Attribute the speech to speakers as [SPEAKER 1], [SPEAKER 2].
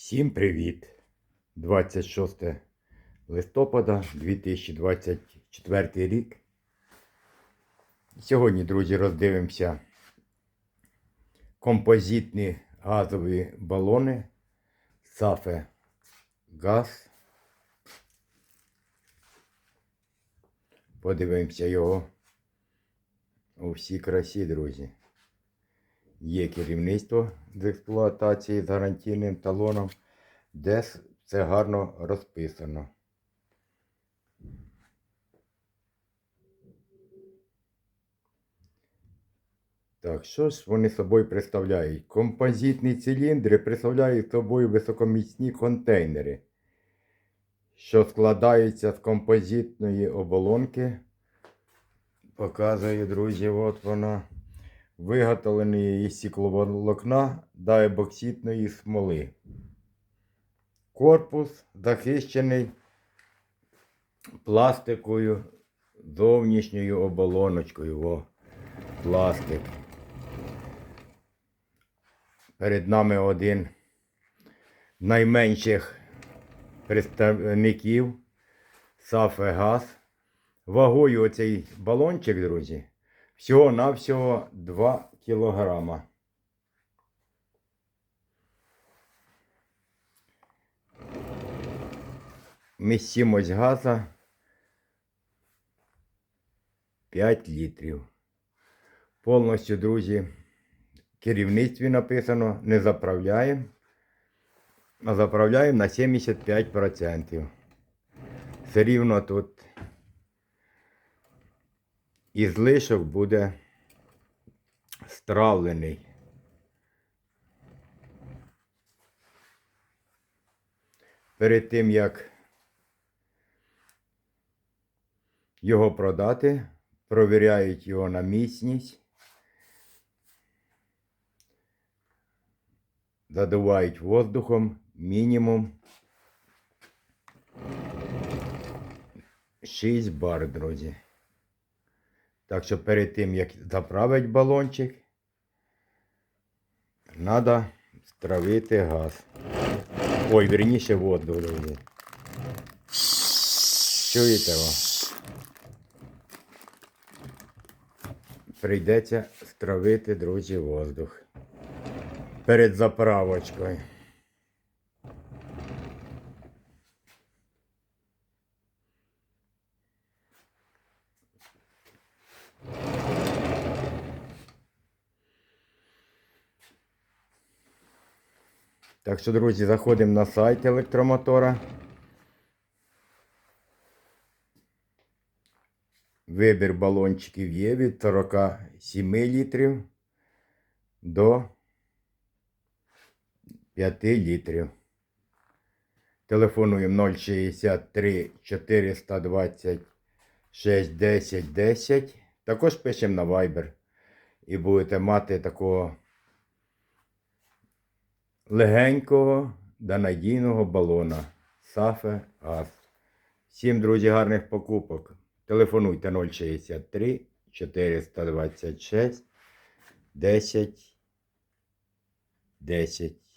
[SPEAKER 1] Всім привіт! 26 листопада 2024 рік. Сьогодні, друзі, роздивимося композитні газові балони Сафе Газ. Подивимося його у всій красі, друзі. Є керівництво з експлуатації з гарантійним талоном, де це гарно розписано. Так, що ж вони собою представляють? Композитні циліндри представляють собою високоміцні контейнери, що складаються з композитної оболонки. Показую, друзі, от вона виготовлений із стекловолокна та ебокситної смоли. Корпус захищений пластикою, зовнішньою оболоночкою. О, пластик. Перед нами один з найменших представників Сафегаз. Вагою оцей балончик, друзі, всього-навсього 2 кілограма. Місцімость газа 5 літрів. Повністю, друзі, в керівництві написано не заправляємо, а заправляємо на 75%. Все рівно тут і злишок буде стравлений. Перед тим, як його продати, провіряють його на міцність, задувають воздухом мінімум 6 бар, друзі. Так що перед тим, як заправити балончик, треба стравити газ. Ой, верніше воду, друзі. Чуєте ви? Прийдеться стравити, друзі, воздух. Перед заправочкою. Так що, друзі, заходимо на сайт електромотора. Вибір балончиків є від 47 літрів до 5 літрів. Телефонуємо 063 426 10 10. Також пишемо на Viber. І будете мати такого легенького та надійного балона Сафе Газ. Всім, друзі, гарних покупок. Телефонуйте 063 426 10 10.